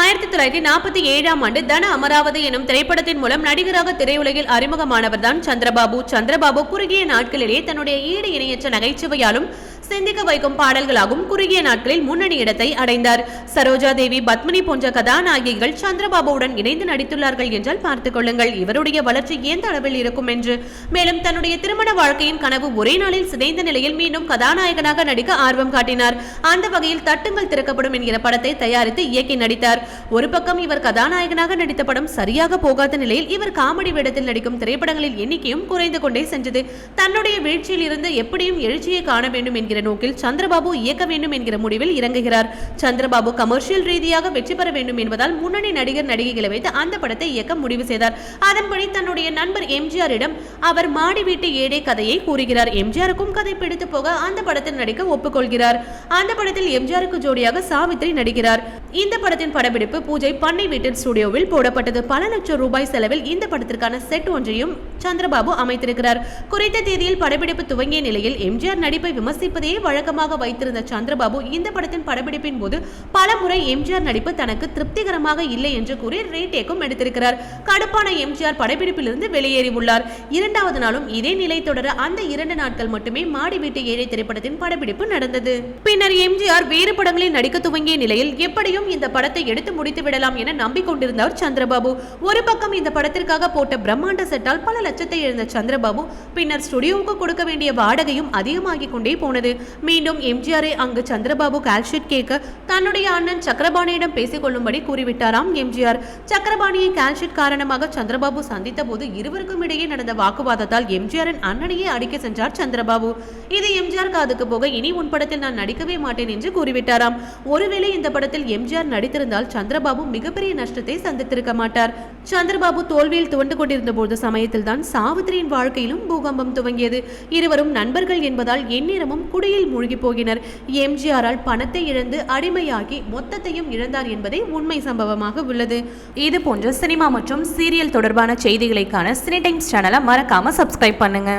ஆயிரத்தி தொள்ளாயிரத்தி நாற்பத்தி ஏழாம் ஆண்டு தன அமராவதி எனும் திரைப்படத்தின் மூலம் நடிகராக திரையுலகில் அறிமுகமானவர்தான் சந்திரபாபு. சந்திரபாபு குறுகிய நாட்களிலேயே தன்னுடைய ஈடு இணையற்ற நகைச்சுவையாலும் சிந்திக்க வைக்கும் பாடல்களாகவும் குறுகிய நாட்களில் முன்னணி இடத்தை அடைந்தார். சரோஜா தேவி பத்மினி போன்ற கதாநாயகிகள் சந்திரபாபுவுடன் இணைந்து நடித்துள்ளார்கள் என்றால் பார்த்துக் கொள்ளுங்கள். இவருடைய வளர்ச்சி எந்த அளவில் இருக்கும் என்று. மேலும் தன்னுடைய திருமண வாழ்க்கையின் கனவு ஒரே நாளில் சிதைந்த நிலையில் மீண்டும் கதாநாயகனாக நடிக்க ஆர்வம் காட்டினார். அந்த வகையில் தட்டுங்கள் திறக்கப்படும் என்கிற படத்தை தயாரித்து இயக்கி நடித்தார். ஒரு பக்கம் இவர் கதாநாயகனாக நடித்த படம் சரியாக போகாத நிலையில் இவர் காமெடி வேடத்தில் நடிக்கும் திரைப்படங்களின் எண்ணிக்கையும் குறைந்து கொண்டே சென்றது. தன்னுடைய வீழ்ச்சியில் இருந்து எப்படியும் எழுச்சியை காண வேண்டும் என்கிற என்கிற நோக்கில் சந்திரபாபு இயக்க வேண்டும் என்கிற முடிவில் இறங்குகிறார். சந்திரபாபு கமர்ஷியல் ரீதியாக வெற்றி பெற வேண்டும் என்பதால் முன்னணி நடிகர் நடிகைகளை வைத்து அந்த படத்தை இயக்க முடிவு செய்தார். அதன்படி தன்னுடைய நண்பர் எம்ஜிஆரிடம் அவர் மாடி வீட்டு ஏடே கதையை கூறுகிறார். எம்ஜிஆருக்கும் கதை பிடித்து போக அந்த படத்தில் நடிக்க ஒப்புக்கொள்கிறார். அந்த படத்தில் எம்ஜிஆருக்கு ஜோடியாக சாவித்ரி நடிக்கிறார். இந்த படத்தின் படப்பிடிப்பு பூஜை பண்ணை வீட்டின் ஸ்டுடியோவில் போடப்பட்டது. பல லட்சம் ரூபாய் செலவில் இந்த படத்திற்கான செட் ஒன்றையும் சந்திரபாபு அமைத்திருக்கிறார். குறித்த தேதியில் படப்பிடிப்பு துவங்கிய நிலையில் எம்ஜிஆர் நடிப்பை விமர்சிப்பதையே வழக்கமாக வைத்திருந்த சந்திரபாபு இந்த படத்தின் படப்பிடிப்பின் போது பல முறை எம்ஜிஆர் நடிப்பு தனக்கு திருப்திகரமாக இல்லை என்று கூறி ரீடேக்கும் எடுத்திருக்கிறார். கடுப்பான எம்ஜிஆர் படப்பிடிப்பிலிருந்து வெளியேறி உள்ளார். இரண்டாவது நாளும் இதே நிலை தொடர அந்த இரண்டு நாட்கள் மட்டுமே மாடி வீட்டு ஏழை திரைப்படத்தின் படப்பிடிப்பு நடந்தது. பின்னர் எம்ஜிஆர் வேறு படங்களில் நடிக்க துவங்கிய நிலையில் எப்படியும் இந்த படத்தை எடுத்து முடித்து விடலாம் என நம்பிக்கொண்டிருந்தார் சந்திரபாபு. ஒரு பக்கம் இந்த படத்திற்காக போட்ட பிரம்மாண்ட செட்டால் பல லட்சத்தை இழந்த சந்திரபாபு பின்னர் ஸ்டுடியோவுக்கு கொடுக்க வேண்டிய வாடகையும் அதிகமாகிக் கொண்டே போனது. மீண்டும் எம்ஜிஆரை அங்கு சந்திரபாபு கால்ஷீட் கேட்க தன்னுடைய அண்ணன் சக்கரபாணியிடம் பேசிக் கொள்ளும்படி கூறிவிட்டாராம் எம்ஜிஆர். சக்கரபாணியை கால்ஷீட் காரணமாக சந்திரபாபு சந்தித்த போது இருவருக்கும் இடையே நடந்த வாக்குவாதத்தால் எம்ஜிஆரின் அண்ணனையே அடிக்க சென்றார் சந்திரபாபு. இது எம்ஜிஆர் காதுக்கு போக இனி உன் படத்தில் நான் நடிக்கவே மாட்டேன் என்று கூறிவிட்டாராம். ஒருவேளை இந்த படத்தில் எம்ஜிஆர் நடித்திருந்தால் சந்திரபாபு மிகப்பெரிய நஷ்டத்தை சந்தித்திருக்க மாட்டார். சந்திரபாபு தோல்வியில் துவண்டு கொண்டிருந்த போது சமயத்தில் தான் சாவித்திரியின் வாழ்க்கையிலும் பூகம்பம் துவங்கியது. இருவரும் நண்பர்கள் என்பதால் எந்நேரமும் குடி குடியில் மூழ்கி போகினர் எம்ஜிஆரால் பணத்தை இழந்து அடிமையாகி மொத்தத்தையும் இழந்தார் என்பதே உண்மை சம்பவமாக உள்ளது. இது போன்ற சினிமா மற்றும் சீரியல் தொடர்பான செய்திகளைக்கான சினி டைம்ஸ் சேனலை மறக்காம சப்ஸ்கிரைப் பண்ணுங்க.